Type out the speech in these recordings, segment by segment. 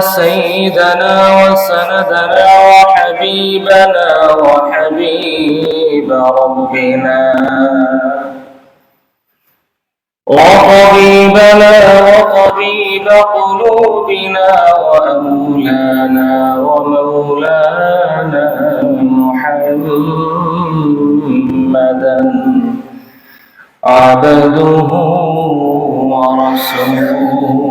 سيدنا وسندنا وحبيبنا وحبيب ربنا. وطبيبنا وطبيب قلوبنا وأولانا ومولانا محمدا. عبده ورسوله.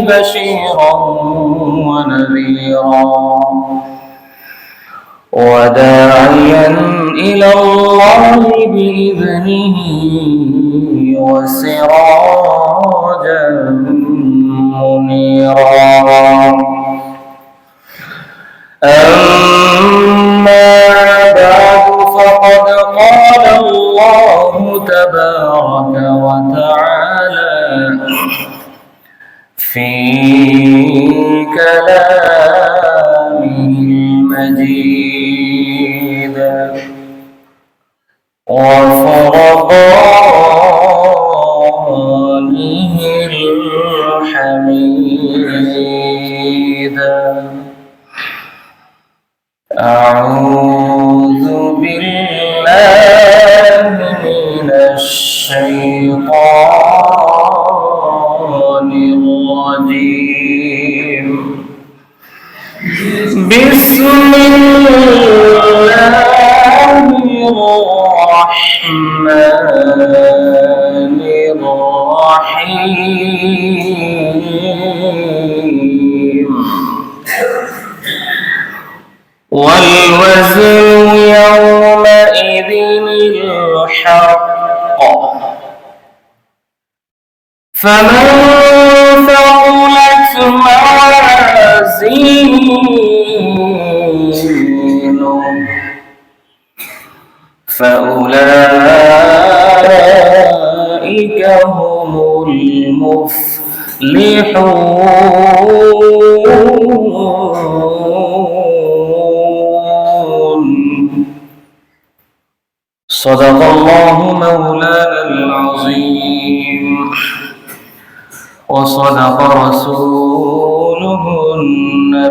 بشيرا ونذيرا. وداعيا إلى الله بإذنه وسراجا منيرا. أما بعد فقد قال الله تبارك وتعالى في كلامه المجيد فمن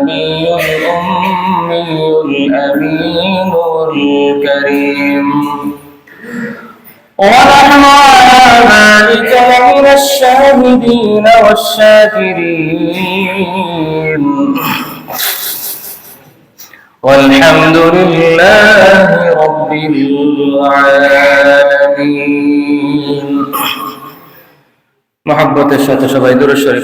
النبي الأمي الأمين الكريم ونحن على ذلك لمن الشاهدين والشاكرين والحمد لله رب العالمين محبة الشهد شبه دور الشريف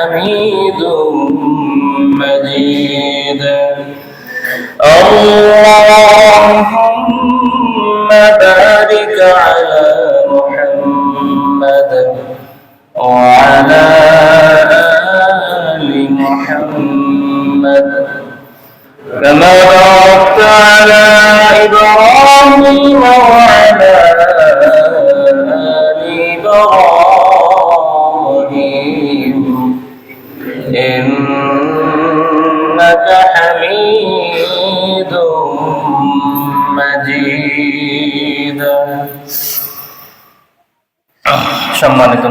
حميد مجيد اللهم بارك على সম্মানিত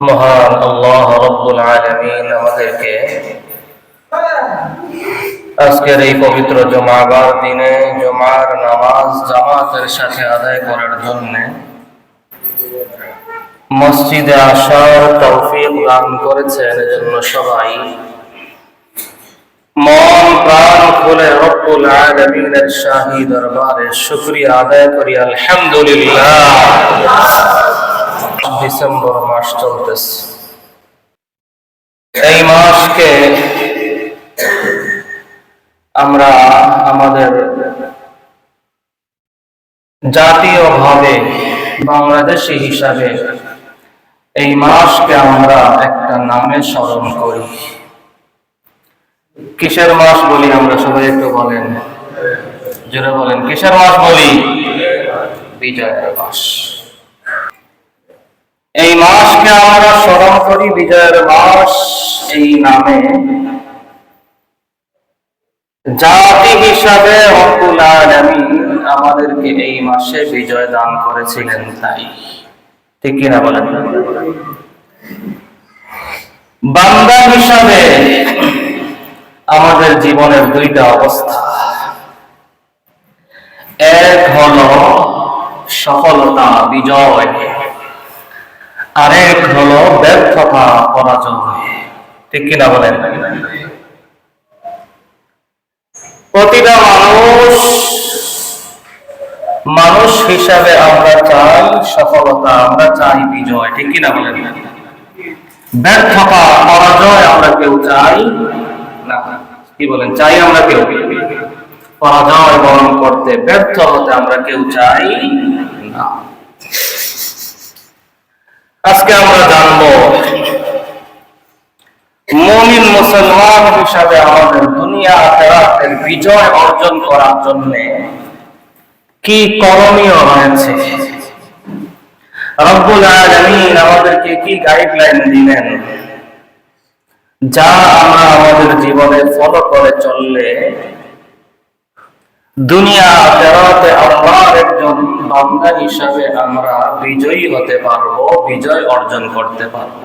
মহান আল্লাহ রব্বুল আলমিন আমাদেরকে আজকের এই পবিত্র জমাবার দিনে জমার নামাজ জামাতের সাথে আদায় করার জন্য মসজিদে আসার তৌফিক দান করেছেন এজন্য সবাই মন, প্রাণ খুলে রব্বুল আলামিনের শাহী দরবারে শুকরিয়া আদায় করি, আলহামদুলিল্লাহ। ডিসেম্বর মাস চলতেছে। এই মাসকে আমরা আমাদের জাতীয়ভাবে বাংলাদেশি হিসাবে এই মাসকে আমরা একটা নামে স্মরণ করি। কিসের মাস বলি আমরা? সবাই একটু বলেন। জোরে বলেন, কিসের মাস বলি? বিজয়ের মাস। এই মাসকে আমরা স্মরণ করি বিজয়ের মাস, এই নামে। জাতি হিসাবে রব্বুল আলামিন আমাদেরকে এই মাসে বিজয় দান করেছিলেন তাই। ঠিক কিনা বলেন? বান্দা হিসাবে আমাদের জীবনের দুইটা অবস্থা। এক হলো সফলতা, বিজয়। আরেক হলো ব্যর্থতা, পরাজয়। ঠিক কিনা বলেন? প্রতিটা মানুষ মানুষ হিসাবে আমরা চাই সফলতা, আমরা চাই বিজয়। ঠিক কিনা বলেন? ব্যর্থতা, পরাজয় আমরা কেউ চাই কি বলেন, চাই আমরা কেউ। পরাজয় বরণ করতে ব্যর্থ হতে আমরা কেউ চাই না। আজকে আমরা জানব, মমিন মুসলমান হিসাবে আমাদের দুনিয়া আখেরাতের বিজয় অর্জন করার জন্য কি করণীয় রয়েছে? রব্বুল আলামিন আমাদেরকে কি গাইডলাইন দিলেন? যা আমরা আমাদের জীবনে ফলো করে চললে, দুনিয়া আখেরাতে আল্লাহর একজন বান্দা হিসাবে আমরা বিজয়ী হতে পারব, বিজয় অর্জন করতে পারব।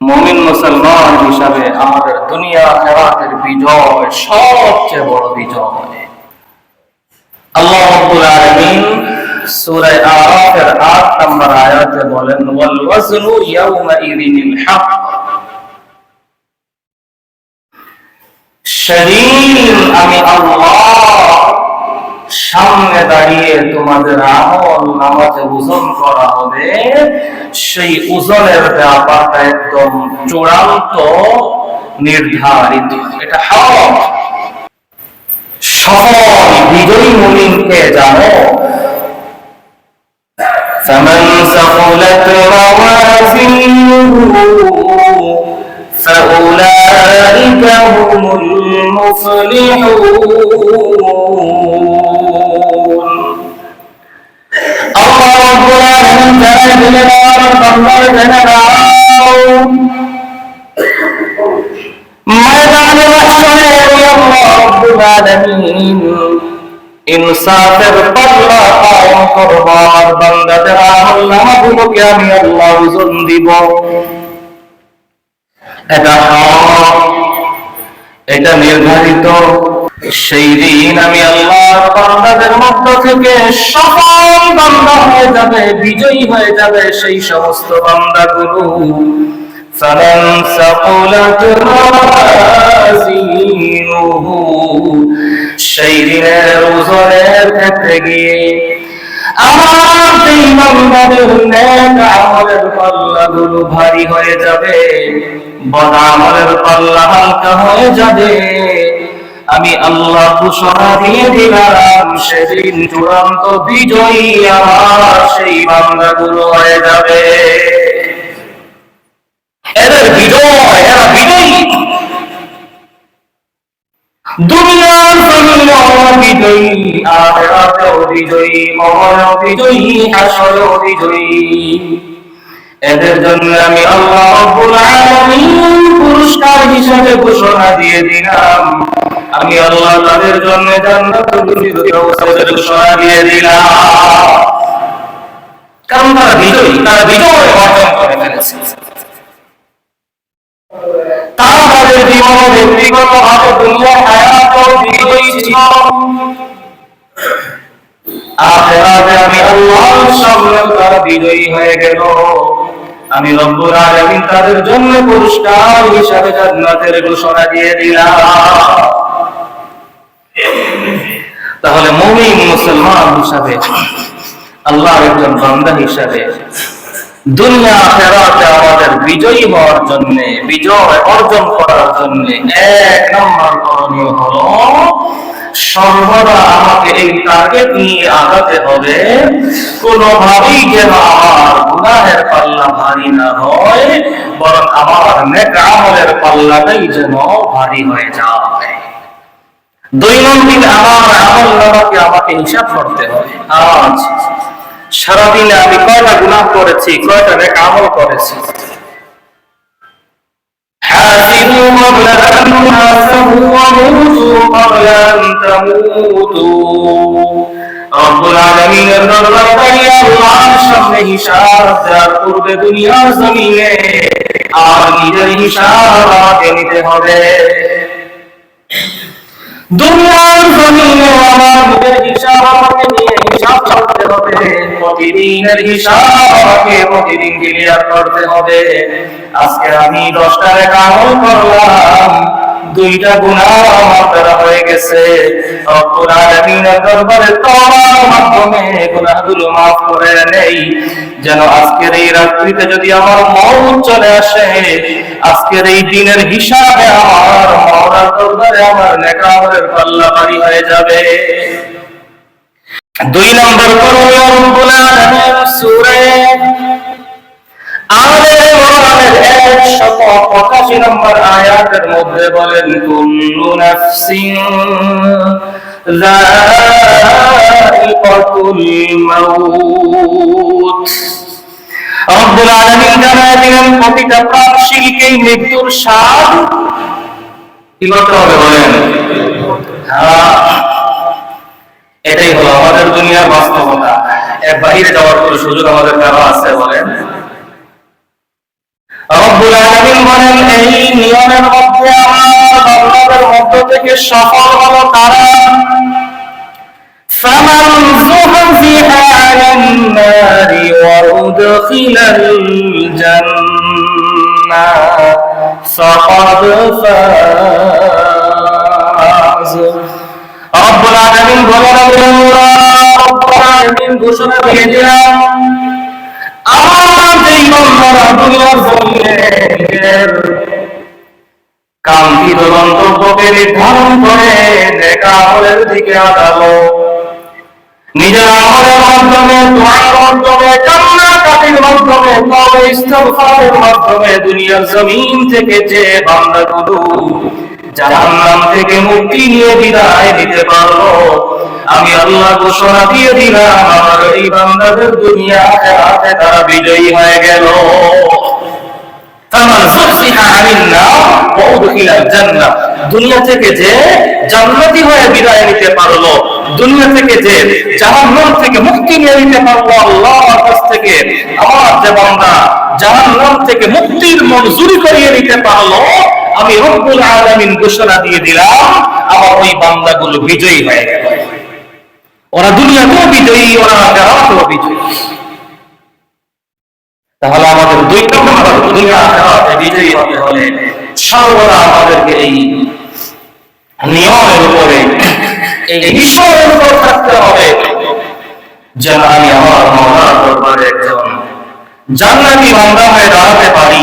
মমিন মুসলমান হিসাবে আমাদের দুনিয়া আখেরাতের বিজয় সবচেয়ে বড় বিজয়। আল্লাহ রাব্বুল আরাফের 8 নম্বর আয়াতে বলেন ওয়াল ওয়াজনু ইয়াউমা সেদিন আমি আল্লাহ সামনে দাঁড়িয়ে তোমাদের আমল নামাজে ওজন করা হবে সেই ওজনের ব্যাপারটা একদম চূড়ান্ত নির্ধারিত এটা হক সফল বিজয়ী মুমিনকে জানো فمن ثقلت موازينه فأولئك هم ইনসাফের পাল্লা কায়েম করব আমার বান্দাদের আমলনামাগুলোকে আমি আল্লাহ ওজন দিব এটা এটা নির্ধারিত সেই দিন আমি আল্লাহর বান্দাদের মধ্য থেকে সফল বান্দা হয়ে যাবে বিজয়ী হয়ে যাবে সেই সমস্ত বান্দাগুলো فمن ثقلت موازينه সেই দিনের ওজনের ক্ষেত্রে গিয়ে আমার ভারী হয়ে যাবে। হালকা হয়ে যাবে। আমি আল্লাহ দিয়ে দিলাম, সেদিন চূড়ান্ত বিজয়ী আমার সেই বান্দাগুলো হয়ে যাবে। এদের বিজয়, এরা বিজয়ী। দুনিয়ার জমিনেও বিজয়ী এদের জন্য আমি আল্লাহ রাব্বুল আলামিন পুরস্কার হিসেবে ঘোষণা দিয়ে দিলাম। আমি আল্লাহ তাদের জন্য ঘোষণা দিয়ে দিলাম। কারণ তারা বিজয়ী, তারা বিজয় অর্জন করে ফেলেছে। তাদের ব্যক্তিগত ভাবে আমি আমি তাদের জন্য পুরস্কার হিসাবে জান্নাতের ঘোষণা দিয়ে দিলাম। তাহলে মুমিন মুসলমান হিসাবে, আল্লাহর একজন বান্দা হিসাবে দুনিয়া আখেরাতে আমাদের বিজয়ী হওয়ার জন্য, বিজয় অর্জন করার জন্য এক নম্বর করণীয় হলো সর্বদা আমাকে এই টার্গেট নিয়ে আগাতে হবে। কোনোভাবেই যেন আমার গুনাহের পাল্লা ভারী না হয়, বরং আমার নেক পাল্লাটাই যেন ভারী হয়ে যায়। দৈনন্দিন আমার আমল নামাকে আমাকে হিসাব করতে হবে। আজ সারাদিনে আমি কয়টা গুণাহ করেছি কয়টা রেখ আমল করেছি? আর নিজের হিসাব নিতে হবে। দুনিয়ার জমিনে আমার নিজের হিসাব আমাকে নিয়ে হিসাব করতে হবে। প্রতিদিনের হিসাব আমাকে প্রতিদিন ক্লিয়ার করতে হবে। আজকে আমি দশটা রেখা করলাম। দুইটা গুনাহ আমার দ্বারা হয়ে গেছে। যেন আজকের এই রাত্রিতে যদি আমার চলে আসে, আজকের এই দিনের হিসাবে আমার মওলার দরবারে আমার নেক পাল্লা হয়ে যাবে। দুই নম্বর করণীয় রব্বুল সূরা ইমরানের 185 নম্বর আয়াতের মধ্যে বলেন, কুল্লু যায়িকাতুল মাউত। রব্বুল আলামিন জানায় দিলেন, প্রতিটা মৃত্যুর স্বাদ। কি করতে হবে বলেন? হ্যাঁ এটাই হলো আমাদের দুনিয়ার বাস্তবতা। এর বাইরে যাওয়ার কোনো সুযোগ আমাদের কারও আছে বলেন? রব্বুল আলামিন বলেন এই নিয়মের মধ্যে আমার বান্দাদের মধ্য থেকে সফল হলো তারা فمن زحزح عن النار وأدخل الجنة فقد فاز রব্বুল আলামিন বলেন আমি আল্লাহ রব্বুল আলামিন ঘোষণা দিয়ে দিলাম নির্ধারণ করে নিজের আমলের মাধ্যমে, দোয়ার মাধ্যমে, কান্নাকাটির মাধ্যমে, তবে ইস্তেগফারের মাধ্যমে দুনিয়ার জমিন থেকে যে বান্দাগুলো জাহান্নাম থেকে মুক্তি নিয়ে বিদায় পারব। আমি আল্লাহ ঘোষণা দিয়ে দিলাম, আমার এই বান্দাদের দুনিয়া তারা বিজয়ী হয়ে গেল। দুনিয়া থেকে যে জান্নাতি হয়ে বিদায় নিতে পারল, দুনিয়া থেকে যে জাহান্নাম থেকে মুক্তি নিয়ে নিতে পারল আল্লাহর কাছ থেকে, আমার যে বান্দা জাহান্নাম থেকে মুক্তির মঞ্জুরি করিয়ে নিতে পারল আমি রব্বুল আলামিন ঘোষণা দিয়ে দিলাম, আমার ওই বান্দাগুলো বিজয়ী হয়ে গেল। ওরা দুনিয়াতেও বিজয়ী, ওরা আখেরাতেও বিজয়ী। তাহলে আমাদের দুই নম্বর দুনিয়া আখেরাতে বিজয়ী হতে হলে সর্বদা আমাদেরকে এই নিয়মের উপরে, এই বিষয়ের উপর থাকতে হবে। যেন আমি আমার মহান দরবারে একজন জান্নাতি বান্দা হয়ে দাঁড়াতে পারি।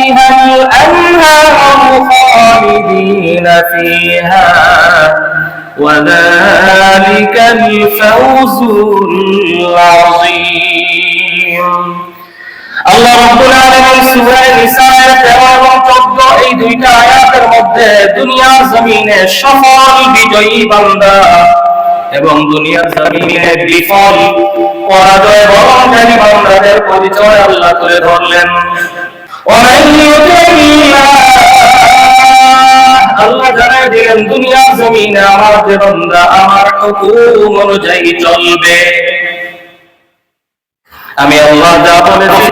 تحتها الأنهار خالدين فيها وذلك الفوز العظيم আল্লাহ রাব্বুল আলামিন সূরা নিসার 13 এবং 14 এই দুইটা আয়াতের মধ্যে দুনিয়ার জমিনে সফল বিজয়ী বান্দা এবং দুনিয়ার জমিনে বিফল পরাজয় বরণকারী বান্দাদের পরিচয় আল্লাহ তুলে ধরলেন ومن يطع الله আল্লাহ জানাই দিলেন, দুনিয়ার জমিনে আমার যে বান্দা, আমার হুকুম অনুযায়ী চলবে। আমি আল্লাহ যা বলেছি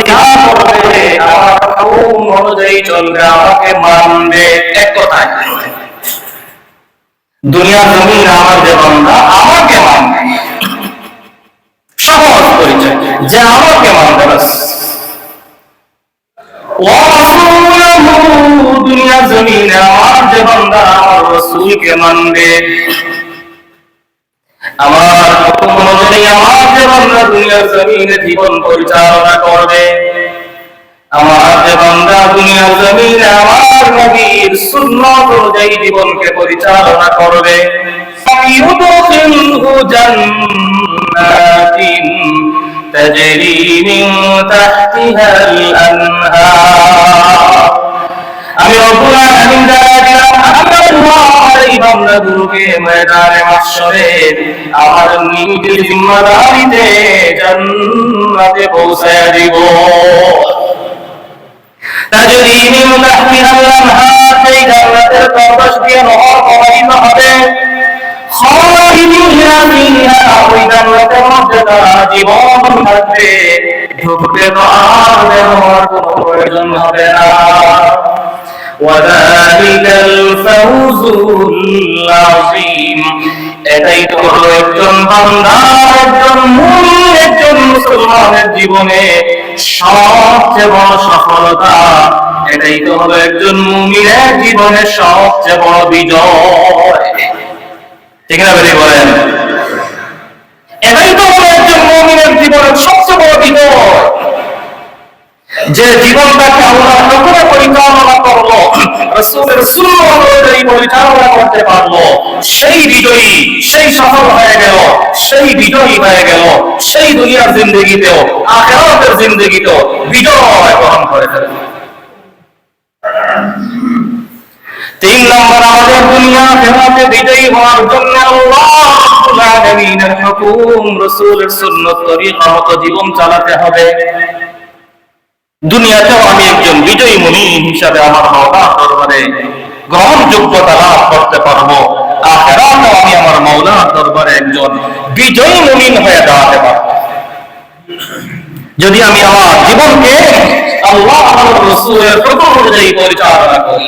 আমাকে মানবে। এক কথায়, দুনিয়ার জমিন আমার যে বান্দা, আমাকে মানবে। সহজ পরিচয়, যে আমাকে মানবে দুনিয়া জমিনে আমার যে বান্দা আমার রসুলকে মানবে আমার অনুযায়ী আমার যে বান্দা দুনিয়া জমিনে জীবন পরিচালনা করবে আমার যে বান্দা দুনিয়া অনুযায়ী জীবনকে পরিচালনা করবে ইউদখিলহু জান্নাতিন تجري من تحتها الأنهار আমি রব্বুল আলামিন দ্বারা দিলাম আমার এই বান্দাগুলোকে ময়দানে মাহশরে আমার নিজের জিম্মাদারিতে জান্নাতে পৌঁছায় দিব তাজরি মিন তাহতিহা আল-আনহার সেই জান্নাতের তলদেশ দিয়ে নহর প্রবাহিত হবে খালিদিনা ফিহা ওই জান্নাতের মধ্যে তারা জীবন থাকবে ঢুকবে তো আর বের হওয়ার কোনো প্রয়োজন হবে না وذلك الفوز العظيم এটাই তো হলো একজন বান্দা একজন মুমিন একজন মুসলমানের জীবনে সবচেয়ে বড় সফলতা এটাই তো হলো একজন মুমিনের জীবনে সবচেয়ে বড় বিজয় ঠিক যে জীবনটাকে আল্লাহ করল পরিচালনা করতে পারল, সেই বিজয়ী, সেই সফল হয়ে গেল, সেই বিজয়ী হয়ে গেল, সেই দুনিয়ার জিন্দগিতেও, আখিরাতের জিন্দগিতেও বিজয় গ্রহণ করে ফেলল। তিন নম্বর আমাদের দুনিয়া আখিরাতে বিজয়ী হওয়ার জন্য জীবন চালাতে হবে। দুনিয়াতেও আমি একজন বিজয়ী মুমিন হিসাবে আমার দরবারে গ্রহণযোগ্যতা লাভ করতে পারব। আখেরাতেও আমি আমার মাওলার দরবারে একজন বিজয়ী মুমিন হয়ে দাঁড়াতে পারব। যদি আমি আমার জীবনকে আল্লাহ রসুলের প্রথম অনুযায়ী পরিচালনা করি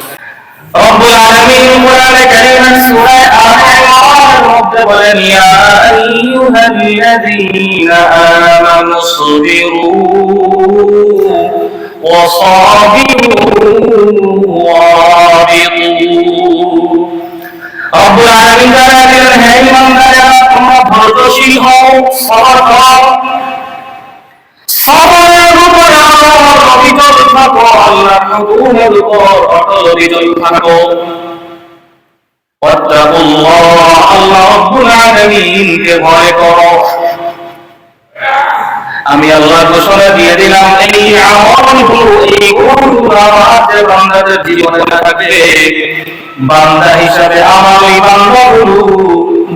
রব্বুল আলামিন কোরআনে কারীমের সূরা আলে ইমরান কোরআনের মধ্যে বলেন ইয়া আইয়ুহাল্লাযীনা আমানু সাবিরু وصابروا ورابطوا রব্বুল আলামিন জানালেন হে ইমানদারেরা তোমরা ধৈর্যশীল হও সবর করো সবরের উপর অবিচল থাকো, আল্লাহর হুকুমের উপর অটল অবিচল থাকো। ভয় করো। আমি আল্লাহ ঘোষণা দিয়ে দিলাম, এই বান্দাদের জীবনে থাকবে বান্দা হিসাবে আমার ওই বান্দাগুলো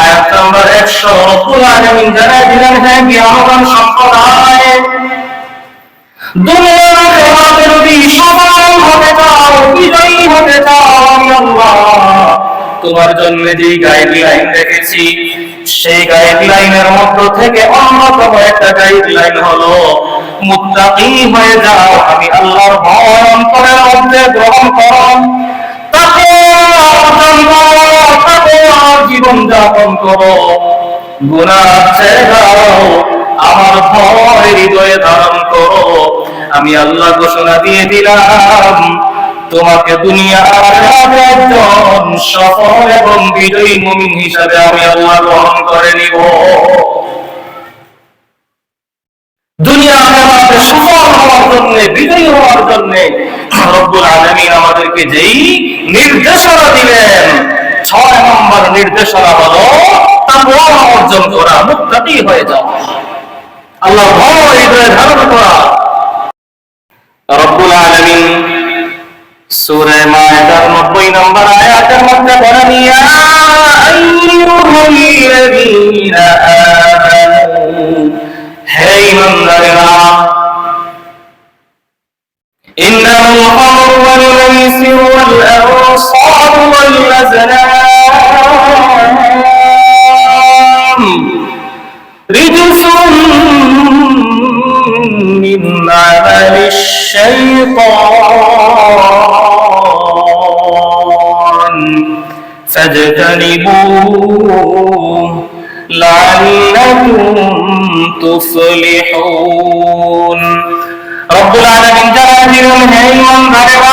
আয়াত নম্বর 100 রব্বুল জানাই দিলেন হ্যাঁ কিয়ামত সম্প্রদায় দুনিয়ার খেলাতে যদি হতে চাও বিজয়ী হতে চাও আমি আল্লাহ। তোমার জন্য যে গাইডলাইন রেখেছি, সেই গাইডলাইনের মধ্য থেকে অন্যতম একটা গাইডলাইন হলো, মুত্তাকি হয়ে যাও, আমি আল্লাহর ভয় অন্তরের মধ্যে গ্রহণ করো। করো জীবন যাপন করো। গুনাহ ছেড়ে দাও, আমার ভয় হৃদয়ে ধারণ করো। আমি আল্লাহ ঘোষণা দিয়ে দিলাম, তোমাকে দুনিয়ার একজন সফল এবং বিজয়ী মুমিন হিসাবে আমি আল্লাহ গ্রহণ করে নিব। দুনিয়া আমাদের সফল হওয়ার জন্য, বিজয়ী হওয়ার জন্য আমাদেরকে যেই নির্দেশনা দিলেন ছয় নম্বর নির্দেশনা হলো, তাকওয়া অর্জন করা মুত্তাকি হয়ে যাওয়া। আল্লাহ ভয় হৃদয়ে ধারণ করা। রব্বুল আলামিন সূরা মায়েদার 90 নম্বর আয়াতের মধ্যে বলেন, ইয়া হে ঈমানদারেরা الخمر والميسر والأنصار والأزلام رجس من عمل الشيطان فاجتنبوه لعلكم تفلحون رب العالمين. جل হে ইমানদারেরা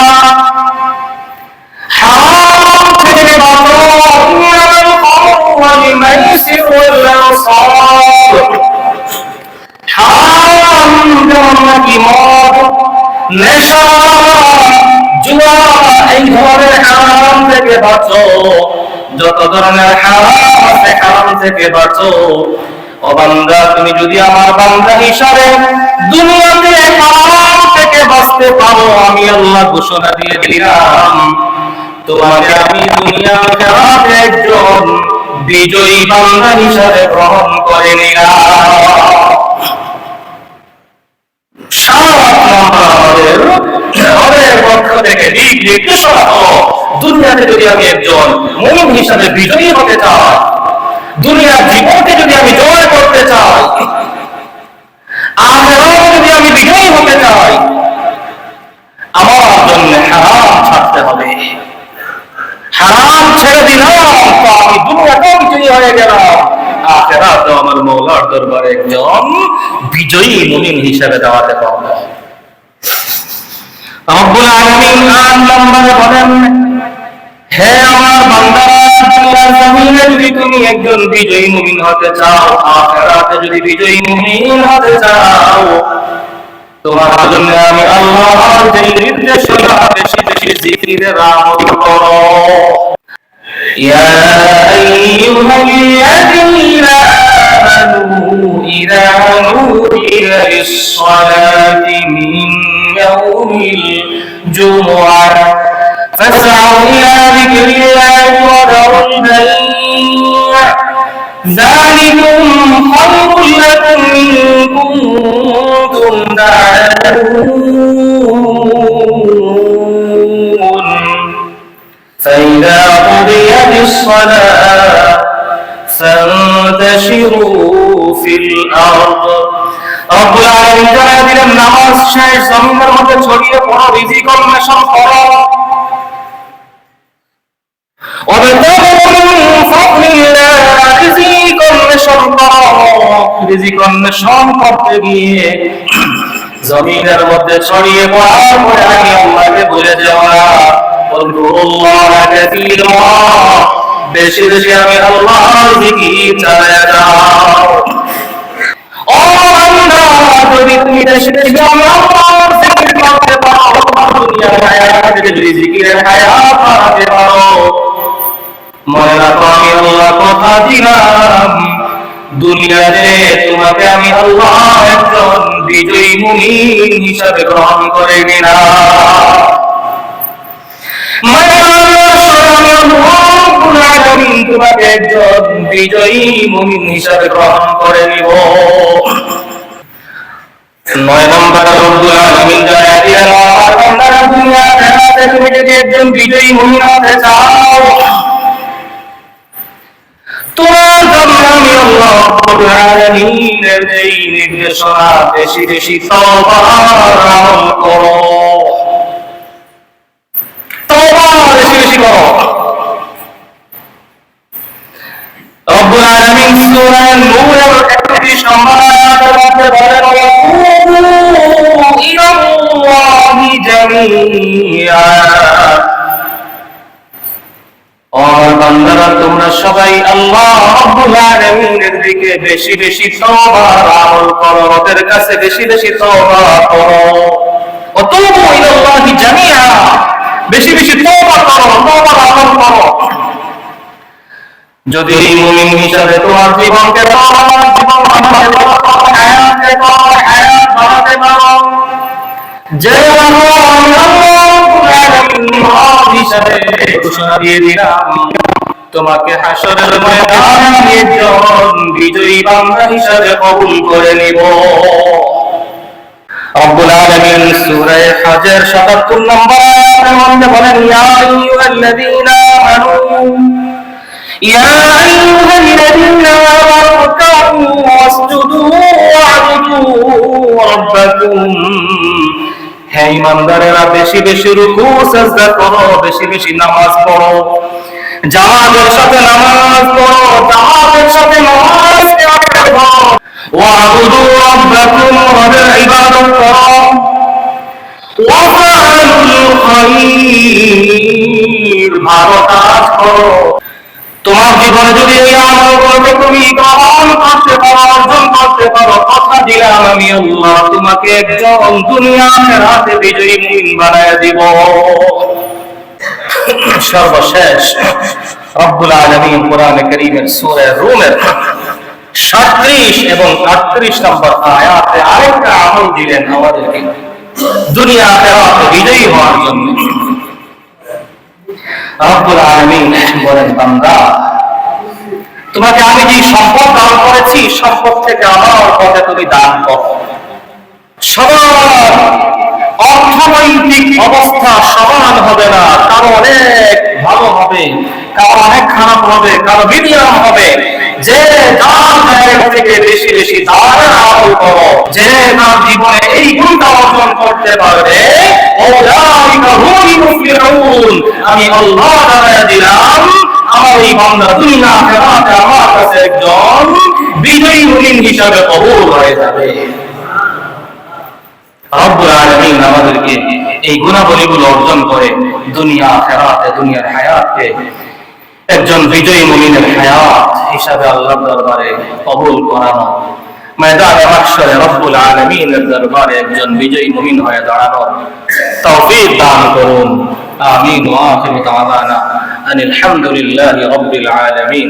হারাম থেকে বাঁচো। ইন্নামাল খামরু ওয়াল মাইসির ওয়াল আনসার হারাম যেমন যত ধরনের হারাম থেকে বাঁচো। ও তুমি যদি আমার বান্দা হিসাবে দুনিয়াতে হারাম থেকে বাঁচতে পারো, আমি আল্লাহ ঘোষণা দিয়ে দিলাম। তোমাকে আমি একজন বিজয়ী বান্দা হিসাবে গ্রহণ করে নিলাম। দুনিয়াতে যদি আমি একজন মুমিন হিসাবে বিজয়ী হতে চাই দুনিয়ার জীবনকে যদি আমি জয় করতে চাই, আখেরাতে যদি আমি বিজয়ী হতে চাই, আমার জন্য হারাম ছাড়তে হবে। হারাম ছেড়ে দিলাম, তো আমি দুনিয়াতেও বিজয়ী হয়ে গেলাম? আখেরাতেও আমার মৌলার দরবারে একজন বিজয়ী মুমিন হিসেবে দাঁড়াতে পারব। রব্বুল আলামিন আট নম্বরে বলেন? হে আমার বান্দারা দুনিয়ার জমিনে যদি তুমি একজন বিজয়ী মুমিন হতে চাও, আখিরাতে যদি বিজয়ী মুমিন হতে চাও, তোমার জন্য আমি আল্লাহর যে নির্দেশনা, বেশি বেশি জিকিরের আমল করো। ইয়া আইয়ুহাল্লাযীনা আমানু ইযা নুদিয়া فاسعوا إلى ذكر الله وذروا البيع ذلكم خير لكم إن كنتم تعلمون فإذا قضيت الصلاة فانتشروا في الأرض رب العالمين জানাই দিলেন নামাজ শেষ জমিনের মধ্যে ছড়িয়ে পড়ো রিজিক অন্বেষণ করো জমিনের মধ্যে ছড়িয়ে পড়ার পরে আমি আল্লাহকে বলে যাওয়া বেশি বেশি আমি আল্লাহর জিকির চালায়া যাও। ও যদি তুমি বেশি বেশি আল্লাহর জিকির করতে পারো দুনিয়ার হায়াতে যদি জিকিরের হায়াত বাড়াতে পারো মনে রাখো আমি আল্লাহ কথা দিলাম। দুনিয়াতে তোমাকে আমি আল্লাহ একজন বিজয়ী মুমিন হিসাবে গ্রহণ করে নিলাম তোমাকে একজন বিজয়ী মুমিন হিসাবে গ্রহণ করে নিব। নয় নম্বর রব্বুল দিলেন আমার তুমি যদি বিজয়ী মুমিন তোমার জন্য আমি আল্লাহ রব্বুল আলামিনের এই নির্দেশনা, বেশি বেশি তওবার আমল করো। তওবা বেশি বেশি করো। রব্বুল আলামিন সূরা নূরের 31 নম্বর আয়াতের মধ্যে বলেন ইলাল্লাহি জামিআ। আমার বান্দারা যদি তোমার জীবনকে যে হিসাবে ঘোষণা দিয়ে দিলাম। তোমাকে হাসরের ময়দানে আমি বিজয়ী বান্দা হিসাবে কবুল করে নিব। রব্বুল আলামিন সূরা হাজর 77 নম্বর আয়াতের মধ্যে বলেন, ইয়া আইয়ুহাল্লাযীনা আমানু, ইয়া আইয়ুহাল্লাযীনা আমানু ওয়াসজুদু ওয়া'বুদু রাব্বাকুম। হ্যাঁ ইমানদারেরা, বেশি বেশি রুকু, সাজদা করো, বেশি বেশি নামাজ পড়ো। জামাতের সাথে নামাজ পড়ো জামাতের সাথে নামাজ ওয়াবুদু রাব্বাকুম ওয়া ইবাদত করো। ওয়া ফালুল খাইর, ভালো কাজ করো। তোমার জীবনে যদি এই আমল করবে, তুমি গ্রহণ করতে পারো, অর্জন করতে পারো? কথা দিলাম আমি আল্লাহ, তোমাকে একজন দুনিয়ার হাতে বিজয়ী মুমিন বানায় দিব। সর্বশেষ রব্বুল আলামিন কোরআনে কারীমের সূরা রুমের 37 এবং 38 নম্বর আয়াতে আরেকটা আমল দিলেন আমাদেরকে। দুনিয়া আখিরাতে বিজয়ী হওয়ার জন্য। রব্বুল বলেন, বান্দা, তোমাকে আমি যে সম্পদ দান করেছি, সম্পদ থেকে আমার পথে তুমি দান করো। সবার অর্থনৈতিক অবস্থা সমান হবে না, কারও অনেক ভালো হবে, কারও অনেক খারাপ হবে, কারও মিডিয়াম হবে। যে থেকে বেশি বেশি করো, যে জীবনে এই গুণটা অর্জন করতে পারবে আমি আল্লাহ জানায়া দিলাম, আমার এই বান্দা দুনিয়া আখিরাতে আমার কাছে একজন বিজয়ী মুমিন হিসাবে কবুল হয়ে যাবে। রব্বুল আলামিন আমাদেরকে এই গুণাবলীগুলো অর্জন করে দুনিয়া আখিরাতে, দুনিয়ার হায়াতকে একজন বিজয়ী মুমিনের হায়াত হিসাবে আল্লাহর দরবারে কবুল করানো। ময়দানে মাহশরে রব্বুল আলামিনের দরবারে একজন বিজয়ী মুমিন হয়ে দাঁড়ানো তৌফিক দান করুন। আমিন, ওয়া আখিরু দাওয়ানা আনিল হামদুলিল্লাহি রব্বিল আলামিন।